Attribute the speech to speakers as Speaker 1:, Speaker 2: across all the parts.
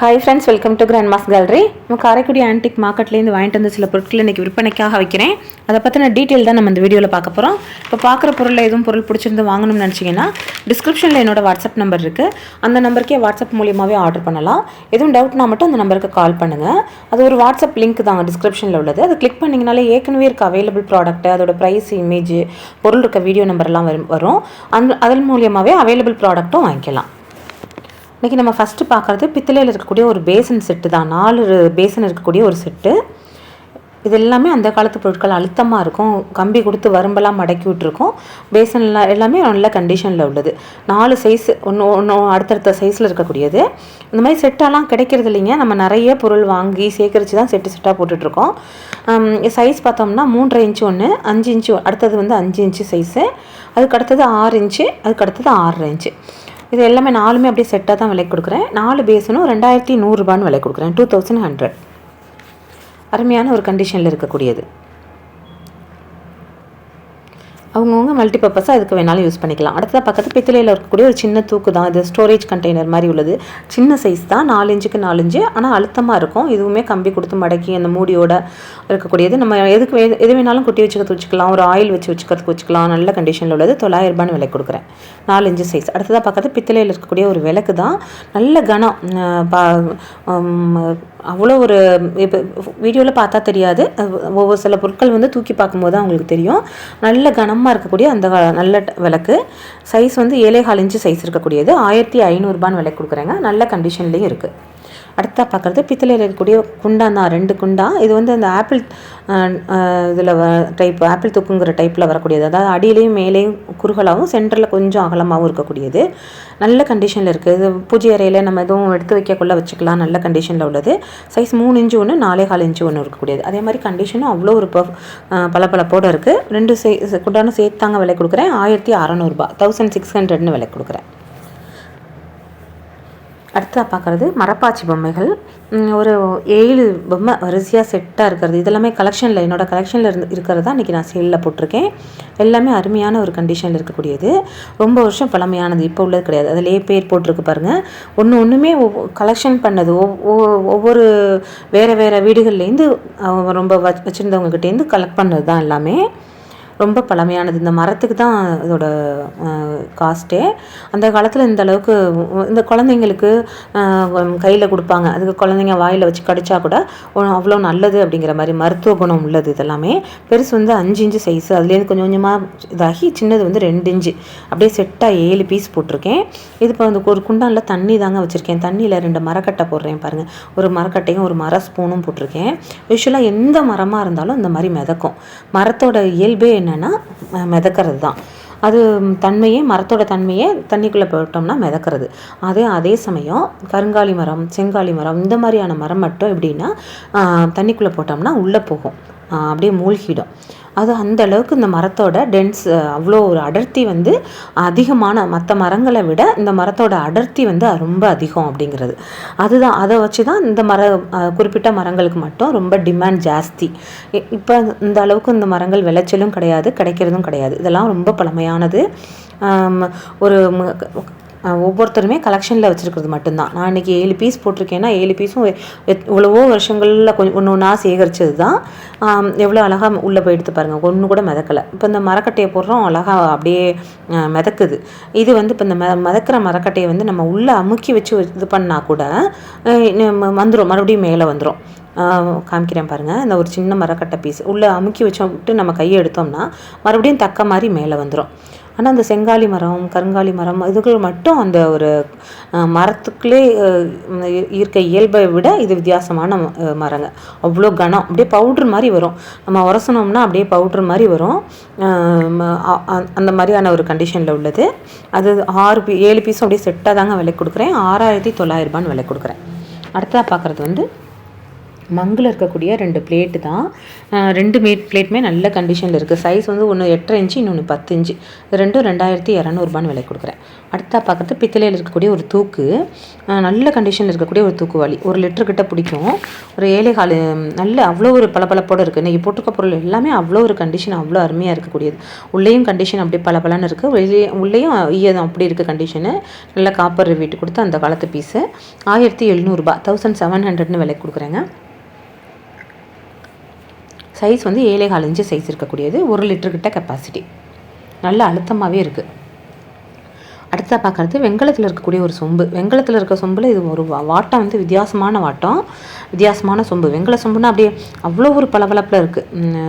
Speaker 1: Hi friends welcome to grand mass gallery நம்ம Karaikudi antique மார்க்கெட்லேருந்து வாங்கிட்டு வந்த சில பொருட்கள் இன்றைக்கி விற்பனைக்காக வைக்கிறேன். அதை பற்றின டீட்டெயில் தான் நம்ம இந்த வீடியோவில் பார்க்க போகிறோம் இப்போ பார்க்குற பொருளில் எதுவும் பொருள் பிடிச்சிருந்து வாங்கணும்னு நினச்சிங்கன்னா டிஸ்கிரிப்ஷனில் என்னோட வாட்ஸ்அப் நம்பர் இருக்குது அந்த நம்பருக்கே வாட்ஸ்அப் மூலியமாகவே ஆர்டர் பண்ணலாம். எதுவும் டவுட்னா மட்டும் அந்த நம்பருக்கு கால் பண்ணுங்கள் அது ஒரு வாட்ஸ்அப் லிங்க் தாங்க டிஸ்கிரிப்ஷனில் உள்ளது. அதை கிளிக் பண்ணிங்கனாலே ஏற்கனவே இருக்க அவைலபிள் ப்ராடக்ட் அதோட ப்ரைஸ் இமேஜ் பொருள் இருக்க வீடியோ நம்பர்லாம் வரும் வரும். அந் அதன் மூலியமாகவே அவைலபிள் ப்ராடக்ட்டும் வாங்கிக்கலாம். இன்றைக்கி நம்ம ஃபஸ்ட்டு பார்க்குறது பித்தளையில் இருக்கக்கூடிய ஒரு பேசன் செட்டு தான். நாலு பேசன் இருக்கக்கூடிய ஒரு செட்டு இது எல்லாமே அந்த காலத்து பொருட்கள் அழுத்தமாக இருக்கும். கம்பி கொடுத்து வரும்பெல்லாம் மடக்கி விட்டுருக்கோம். பேசன்லாம் எல்லாமே நல்ல கண்டிஷனில் உள்ளது. நாலு சைஸ் ஒன்று ஒன்று அடுத்தடுத்த சைஸில் இருக்கக்கூடியது. இந்த மாதிரி செட்டாலாம் கிடைக்கிறது இல்லைங்க. நம்ம நிறைய பொருள் வாங்கி சேகரித்து தான் செட்டு செட்டாக போட்டுட்ருக்கோம். சைஸ் பார்த்தோம்னா மூன்றரை இன்ச்சு ஒன்று அஞ்சு இன்ச்சு அடுத்தது வந்து அஞ்சு இன்ச்சு சைஸு அதுக்கு அடுத்தது ஆறு இன்ச்சு அதுக்கு அடுத்தது ஆறரை இன்ச்சு இது எல்லாமே நாலுமே அப்படியே செட்டாக தான் விலை கொடுக்குறேன். நாலு பேசனும் ரெண்டாயிரத்தி நூறுரூபான்னு விலை கொடுக்குறேன். டூ தௌசண்ட் ஹண்ட்ரட் அருமையான ஒரு கண்டிஷனில் இருக்கக்கூடியது. அவங்கவுங்க மல்டி பர்பஸாக அதுக்கு வேணாலும் யூஸ் பண்ணிக்கலாம். அடுத்ததாக பக்கத்து பித்தளையில் இருக்கக்கூடிய ஒரு சின்ன தூக்கு தான். இது ஸ்டோரேஜ் கண்டெய்னர் மாதிரி உள்ளது. சின்ன சைஸ் தான். நாலஞ்சுக்கு நாலஞ்சு ஆனால் அழுத்தமாக இருக்கும். இதுவுமே கம்பி கொடுத்து மடக்கி அந்த மூடியோட இருக்கக்கூடியது. நம்ம எதுக்கு வே- எது வேணாலும் குட்டி வச்சுக்கிறது வச்சுக்கலாம். ஒரு ஆயில் வச்சு வச்சுக்கிறதுக்கு வச்சுக்கலாம். நல்ல கண்டிஷனில் உள்ளது. தொள்ளாயிரம் ரூபான்னு விலை கொடுக்குறேன். நாலு இன்ச்சு சைஸ் அடுத்ததாக பக்கத்து பித்தளையில் இருக்கக்கூடிய ஒரு விளக்கு தான். நல்ல கனம். பா அவ்வளோ ஒரு இப்போ வீடியோவில் பார்த்தா தெரியாது. ஒவ்வொரு சில பொருட்கள் வந்து தூக்கி பார்க்கும்போது தான் அவங்களுக்கு தெரியும். நல்ல கனம் கனமாக இருக்கக்கூடிய அந்த வ- நல்ல விளக்கு. சைஸ் வந்து ஏழை கால் இன்ச்சு சைஸ் இருக்கக்கூடியது. ஆயிரத்தி ஐநூறுரூபான்னு விலை கொடுக்குறேங்க. நல்ல கண்டிஷன்லேயும் இருக்குது அடுத்தா பார்க்குறது பித்தளையில் இருக்கக்கூடிய குண்டான் தான் ரெண்டு குண்டா. இது வந்து அந்த ஆப்பிள் இதில் டைப் ஆப்பிள் தூக்குங்கிற டைப்பில் வரக்கூடியது. அதாவது அடியிலையும் மேலேயும் குறுகலாகவும் சென்டரில் கொஞ்சம் அகலமாகவும் இருக்கக்கூடியது. நல்ல கண்டிஷனில் இருக்குது இது பூஜை அறையில் நம்ம எதுவும் எடுத்து வைக்கக்குள்ள வச்சுக்கலாம். நல்ல கண்டிஷனில் உள்ளது. சைஸ் மூணு இன்ச்சு ஒன்று நாலே கால் இன்ச்சு ஒன்று இருக்கக்கூடியது. அதே மாதிரி கண்டிஷனும் அவ்வளோ ஒரு பளபளப்போடு பளபளப்போட இருக்குது ரெண்டு சே குண்டான சேர்த்தாங்க விலை கொடுக்குறேன். ஆயிரத்தி அறநூறுபா. தௌசண்ட் சிக்ஸ் ஹண்ட்ரட்னு விலை கொடுக்குறேன். அடுத்ததாக பார்க்குறது மரப்பாச்சி பொம்மைகள். ஒரு ஏழு பொம்மை வரிசையாக செட்டாக இருக்கிறது. இதெல்லாமே கலெக்ஷனில் என்னோட கலெக்ஷனில் இருந்து இருக்கிறது தான் இன்றைக்கி நான் சேலில் போட்டிருக்கேன். எல்லாமே அருமையான ஒரு கண்டிஷனில் இருக்கக்கூடியது. ரொம்ப வருஷம் பழமையானது. இப்போ உள்ளது கிடையாது. அதிலே பேர் போட்டிருக்கு பாருங்கள் ஒன்று ஒன்றுமே கலெக்ஷன் பண்ணது. ஒவ்வொரு வேறு வேறு வீடுகள்லேருந்து ரொம்ப வச் வச்சுருந்தவங்ககிட்டேருந்து கலெக்ட் பண்ணது தான் எல்லாமே. ரொம்ப பழமையானது. இந்த மரத்துக்கு தான் இதோட காஸ்ட்டே. அந்த காலத்தில் இந்த அளவுக்கு இந்த குழந்தைங்களுக்கு கையில் கொடுப்பாங்க. அதுக்கு குழந்தைங்க வாயில் வச்சு கடிச்சா கூட அவ்வளோ நல்லது அப்படிங்கிற மாதிரி மருத்துவ குணம் உள்ளது இதெல்லாமே. பெருசு வந்து அஞ்சு இன்ச்சு சைஸு அதுலேருந்து கொஞ்சம் கொஞ்சமாக இதாகி சின்னது வந்து ரெண்டு இன்ச்சு. அப்படியே செட்டாக ஏழு பீஸ் போட்டிருக்கேன். இது இப்போ வந்து ஒரு குண்டானில் தண்ணி தாங்க வச்சுருக்கேன். தண்ணியில் ரெண்டு மரக்கட்டை போடுறேன் பாருங்கள் ஒரு மரக்கட்டையும் ஒரு மர ஸ்பூனும் போட்டிருக்கேன். யூஸ்வலாக எந்த மரமாக இருந்தாலும் இந்த மாதிரி மிதக்கும். மரத்தோட இயல்பே என்ன என்னென்னா மிதக்கிறது தான். அது தன்மையே மரத்தோட தன்மையே தண்ணிக்குள்ளே போட்டோம்னா மிதக்கிறது. அதே அதே சமயம் கருங்காலி மரம் செங்காலி மரம் இந்த மாதிரியான மரம் மட்டும் எப்படின்னா தண்ணிக்குள்ளே போட்டோம்னா உள்ளே போகும். அப்படியே மூழ்கிடும். அது அந்த அளவுக்கு இந்த மரத்தோட டென்ஸ் அவ்வளோ ஒரு அடர்த்தி வந்து அதிகமான மற்ற மரங்களை விட இந்த மரத்தோட அடர்த்தி வந்து ரொம்ப அதிகம் அப்படிங்கிறது. அதுதான் அதை வச்சு தான் இந்த மர குறிப்பிட்ட மரங்களுக்கு மட்டும் ரொம்ப டிமாண்ட் ஜாஸ்தி. இப்போ இந்த அளவுக்கு இந்த மரங்கள் விளைச்சலும் கிடையாது கிடைக்கிறதும் கிடையாது. இதெல்லாம் ரொம்ப பழமையானது. ஒரு ஒவ்வொருத்தருமே கலெக்ஷனில் வச்சுருக்கிறது மட்டும்தான். நான் இன்றைக்கி ஏழு பீஸ் போட்டிருக்கேன்னா ஏழு பீஸும் எத்- எவ்வளவோ வருஷங்களில் கொஞ்சம் ஒன்று ஒன்றா சேகரிச்சது தான் எவ்வளோ அழகாக உள்ளே போய் எடுத்து பாருங்கள் ஒன்று கூட மிதக்கலை. இப்போ இந்த மரக்கட்டையை போடுறோம் அழகாக அப்படியே மிதக்குது. இது வந்து இப்போ இந்த ம மிதக்கிற மரக்கட்டையை வந்து நம்ம உள்ளே அமுக்கி வச்சு இது பண்ணால் கூட வந்துடும் மறுபடியும் மேலே வந்துடும் காமிக்கிறேன் பாருங்கள் இந்த ஒரு சின்ன மரக்கட்டை பீஸ் உள்ளே அமுக்கி வச்சோம் விட்டு நம்ம கையை எடுத்தோம்னா மறுபடியும் தக்க மாதிரி மேலே வந்துடும் ஆனால் அந்த செங்காலி மரம் கருங்காலி மரம் இதுகள் மட்டும் அந்த ஒரு மரத்துக்குள்ளே இருக்க இயல்பை விட இது வித்தியாசமான மரங்க. அவ்வளோ கனம். அப்படியே பவுட்ரு மாதிரி வரும். நம்ம உரசனோம்னா அப்படியே பவுட்ரு மாதிரி வரும். அந்த மாதிரியான ஒரு கண்டிஷனில் உள்ளது. அது ஆறு பீ ஏழு பீஸும் அப்படியே செட்டாக தாங்க விலை கொடுக்குறேன். ஆறாயிரத்தி தொள்ளாயிரரூபான்னு விலை கொடுக்குறேன். அடுத்ததாக பார்க்குறது வந்து மங்கில் இருக்கக்கூடிய ரெண்டு பிளேட்டு தான். ரெண்டு மேட் பிளேட்டுமே நல்ல கண்டிஷனில் இருக்குது சைஸ் வந்து ஒன்று எட்டரை இன்ச்சு இன்னொன்று பத்து இன்ச்சு இது ரெண்டும் ரெண்டாயிரத்தி இரநூறுபான்னு விலை கொடுக்குறேன். அடுத்தா பார்க்குறது பித்தளையில் இருக்கக்கூடிய ஒரு தூக்கு. நல்ல கண்டிஷனில் இருக்கக்கூடிய ஒரு தூக்கு வாளி ஒரு லிட்டர் கிட்ட பிடிக்கும். ஒரு ஏழை கால் நல்ல அவ்வளோ ஒரு பளபளப்போடு இருக்குது இன்றைக்கி போட்டிருக்க பொருள் எல்லாமே அவ்வளோ ஒரு கண்டிஷன் அவ்வளோ அருமையாக இருக்கக்கூடியது. உள்ளேயும் கண்டிஷன் அப்படியே பளபளன்னு இருக்குது வெளியே உள்ளேயும் ஈயம் அப்படி இருக்குது கண்டிஷனு நல்ல காப்பர் வீட்டு கொடுத்து அந்த காலத்து பீஸு ஆயிரத்தி எழுநூறுபா தௌசண்ட் செவன் ஹண்ட்ரட்னு விலை கொடுக்குறேங்க. சைஸ் வந்து ஏழை கால் இன்ச்சு சைஸ் இருக்கக்கூடியது. ஒரு லிட்டர்கிட்ட கெப்பாசிட்டி நல்ல அழுத்தமாகவே இருக்குது அடுத்ததாக பார்க்குறது வெங்கலத்தில் இருக்கக்கூடிய ஒரு சொம்பு. வெங்கலத்தில் இருக்க சொம்பில் இது ஒரு வாட்டம் வந்து வித்தியாசமான வாட்டம். வித்தியாசமான சொம்பு. வெங்கல சொம்புனா அப்படியே அவ்வளோ ஒரு பளபளப்பில் இருக்குது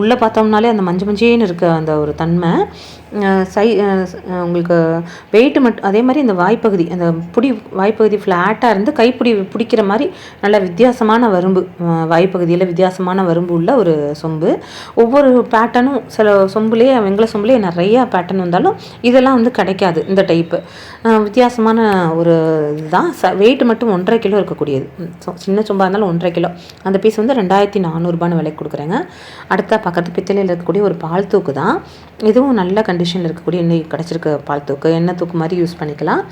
Speaker 1: உள்ளே பார்த்தோம்னாலே அந்த மஞ்சள் மஞ்சேன்னு இருக்க அந்த ஒரு தன்மை. சை உங்களுக்கு வெயிட்டு மட்டும் அதே மாதிரி இந்த வாய்ப்பகுதி அந்த பிடி வாய்ப்பகுதி ஃப்ளாட்டாக இருந்து கைப்பிடி பிடிக்கிற மாதிரி நல்ல வித்தியாசமான வரும்பு வாய்ப்பகுதியில் வித்தியாசமான வரும்பு உள்ள ஒரு சொம்பு. ஒவ்வொரு பேட்டர்னும் சில சொம்புலேயே வெங்கல சொம்புலேயே நிறையா பேட்டர்ன் வந்தாலும் இதெல்லாம் வந்து கிடைக்காது இந்த டைப்பு வித்தியாசமான ஒரு இதுதான். ச வெயிட் மட்டும் ஒன்றரை கிலோ இருக்கக்கூடியது. சின்ன சொம்பாக இருந்தாலும் ஒன்றரை கிலோ. அந்த பீஸ் வந்து ரெண்டாயிரத்தி நானூறுபான்னு விலைக்கு கொடுக்குறேங்க. அடுத்த பக்கத்து பித்தளையில் இருக்கக்கூடிய ஒரு பால் தூக்கு தான் இதுவும் நல்ல கண்டிஷனில் இருக்கக்கூடிய எண்ணெய் கிடச்சிருக்க பால் தூக்கு எண்ணெய் தூக்கு மாதிரி யூஸ் பண்ணிக்கலாம்.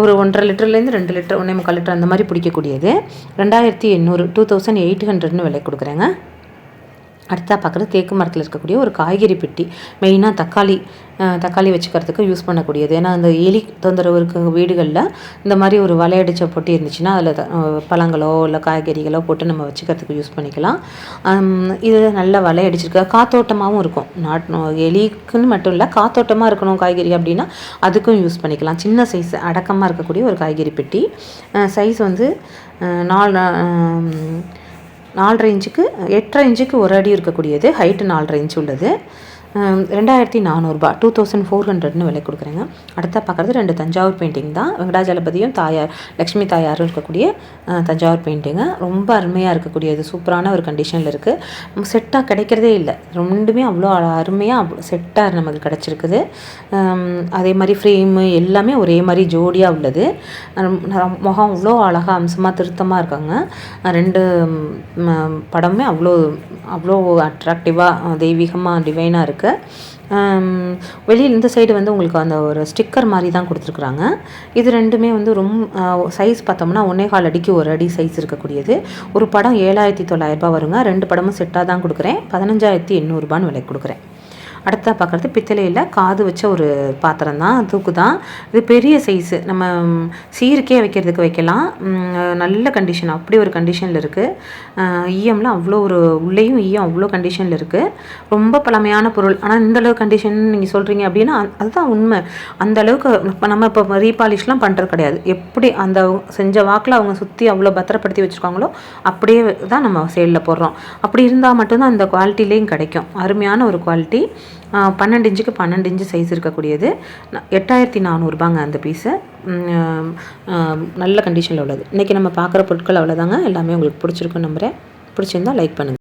Speaker 1: ஒரு ஒன்றரை லிட்டர்லேருந்து ரெண்டு லிட்டர் ஒன்றே முக்கால் லிட்டர் அந்த மாதிரி பிடிக்கக்கூடியது. ரெண்டாயிரத்தி எண்ணூறு டூ தௌசண்ட் எயிட் ஹண்ட்ரட்னு விலை கொடுக்குறேங்க. அடுத்தா பார்க்குறது தேக்கு மரத்தில் இருக்கக்கூடிய ஒரு காய்கறி பெட்டி. மெயினாக தக்காளி தக்காளி வச்சுக்கிறதுக்கு யூஸ் பண்ணக்கூடியது. ஏன்னா அந்த எலி தொந்தரவு இருக்க வீடுகளில் இந்த மாதிரி ஒரு வலையடிச்ச பொட்டி இருந்துச்சுன்னா அதில் பழங்களோ இல்லை காய்கறிகளோ போட்டு நம்ம வச்சுக்கிறதுக்கு யூஸ் பண்ணிக்கலாம். இது நல்ல வலையடிச்சிருக்க காத்தோட்டமாகவும் இருக்கும். நாட் எலிக்குன்னு மட்டும் இல்லை காத்தோட்டமாக இருக்கணும் காய்கறி அப்படின்னா அதுக்கும் யூஸ் பண்ணிக்கலாம். சின்ன சைஸ் அடக்கமாக இருக்கக்கூடிய ஒரு காய்கறி பெட்டி. சைஸ் வந்து நாலு நாலரை இன்ச்சுக்கு எட்டரை இன்ச்சுக்கு ஒரு அடி இருக்கக்கூடியது ஹைட்டு நாலரை இன்ச்சு உள்ளது. ரெண்டாயிரத்தி நானூறுபா டூ தௌசண்ட் ஃபோர் ஹண்ட்ரட்னு விலை கொடுக்குறேங்க. அடுத்த பார்க்குறது ரெண்டு தஞ்சாவூர் பெயிண்டிங் தான். வெங்கடாஜலபதியும் தாயார் லக்ஷ்மி தாயாரும் இருக்கக்கூடிய தஞ்சாவூர் பெயிண்டிங்கு ரொம்ப அருமையாக இருக்கக்கூடியது சூப்பரான ஒரு கண்டிஷனில் இருக்குது செட்டாக கிடைக்கிறதே இல்லை. ரெண்டுமே அவ்வளோ அருமையாக செட்டாக நமக்கு கிடச்சிருக்குது. அதே மாதிரி ஃப்ரேமு எல்லாமே ஒரே மாதிரி ஜோடியாக உள்ளது. முகம் அவ்வளோ அழகாக அம்சமாக திருத்தமாக இருக்காங்க. ரெண்டு படமே அவ்வளோ அவ்வளோ அட்ராக்டிவாக தெய்வீகமாக டிவைனாக இருக்குது வெளியில் இந்த சைடு வந்து உங்களுக்கு அந்த ஒரு ஸ்டிக்கர் மாதிரி தான் கொடுத்துருக்குறாங்க. இது ரெண்டுமே வந்து ரொம்ப சைஸ் பார்த்தோம்னா ஒன்றே கால் அடிக்கு ஒரு அடி சைஸ் இருக்கக்கூடியது. ஒரு படம் ஏழாயிரத்தி தொள்ளாயிரரூபா வருங்க. ரெண்டு படமும் செட்டாக தான் கொடுக்குறேன். பதினஞ்சாயிரத்தி எண்ணூறுபான்னு விலை கொடுக்குறேன். அடுத்தா பார்க்குறது பித்தளையில் காது வச்ச ஒரு பாத்திரம் தான் தூக்கு தான். இது பெரிய சைஸு நம்ம சீருக்கே வைக்கிறதுக்கு வைக்கலாம். நல்ல கண்டிஷன் அப்படி ஒரு கண்டிஷனில் இருக்குது ஈயம்லாம் அவ்வளோ ஒரு உள்ளேயும் ஈயம் அவ்வளோ கண்டிஷனில் இருக்குது ரொம்ப பழமையான பொருள். ஆனால் இந்த அளவு கண்டிஷன் நீங்கள் சொல்கிறீங்க அப்படின்னா அதுதான் உண்மை. அந்த அளவுக்கு இப்போ நம்ம இப்போ ரீபாலிஷ்லாம் பண்ணுறது கிடையாது. எப்படி அந்த செஞ்ச வாக்கில் அவங்க சுற்றி அவ்வளோ பத்திரப்படுத்தி வச்சுருக்காங்களோ அப்படியே தான் நம்ம சேலில் போடுறோம். அப்படி இருந்தால் மட்டும்தான் அந்த குவாலிட்டிலேயும் கிடைக்கும். அருமையான ஒரு குவாலிட்டி பன்னெண்டு இன்ச்சுக்கு பன்னெண்டு இன்ச்சு சைஸ் இருக்கக்கூடியது. எட்டாயிரத்தி நானூறுபாங்க அந்த பீஸு நல்ல கண்டிஷனில் உள்ளது. இன்றைக்கி நம்ம பார்க்குற பொருட்கள் அவ்வளோதாங்க எல்லாமே உங்களுக்கு பிடிச்சிருக்குன்னு நம்புகிறேன் பிடிச்சிருந்தா லைக் பண்ணுங்கள்